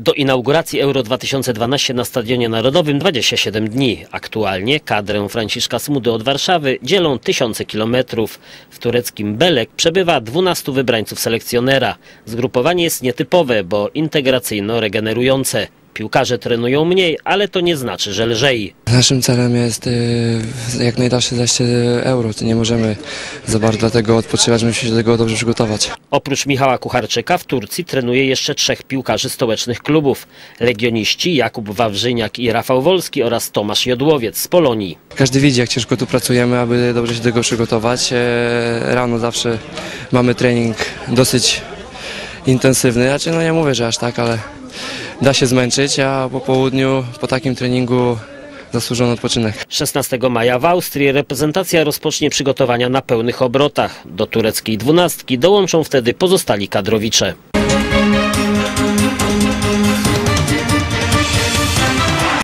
Do inauguracji Euro 2012 na Stadionie Narodowym 27 dni. Aktualnie kadrę Franciszka Smudy od Warszawy dzielą tysiące kilometrów. W tureckim Belek przebywa 12 wybrańców selekcjonera. Zgrupowanie jest nietypowe, bo integracyjno-regenerujące. Piłkarze trenują mniej, ale to nie znaczy, że lżej. Naszym celem jest y, jak najdalsze zajście euro. Nie możemy za bardzo dlatego odpoczywać, musimy się do tego dobrze przygotować. Oprócz Michała Kucharczyka w Turcji trenuje jeszcze trzech piłkarzy stołecznych klubów. Legioniści Jakub Wawrzyniak i Rafał Wolski oraz Tomasz Jodłowiec z Polonii. Każdy widzi, jak ciężko tu pracujemy, aby dobrze się do tego przygotować. E, Rano zawsze mamy trening dosyć intensywny. Znaczy, no nie mówię, że aż tak, ale da się zmęczyć, a po południu, po takim treningu zasłużony odpoczynek. 16 maja w Austrii reprezentacja rozpocznie przygotowania na pełnych obrotach. Do tureckiej dwunastki dołączą wtedy pozostali kadrowicze.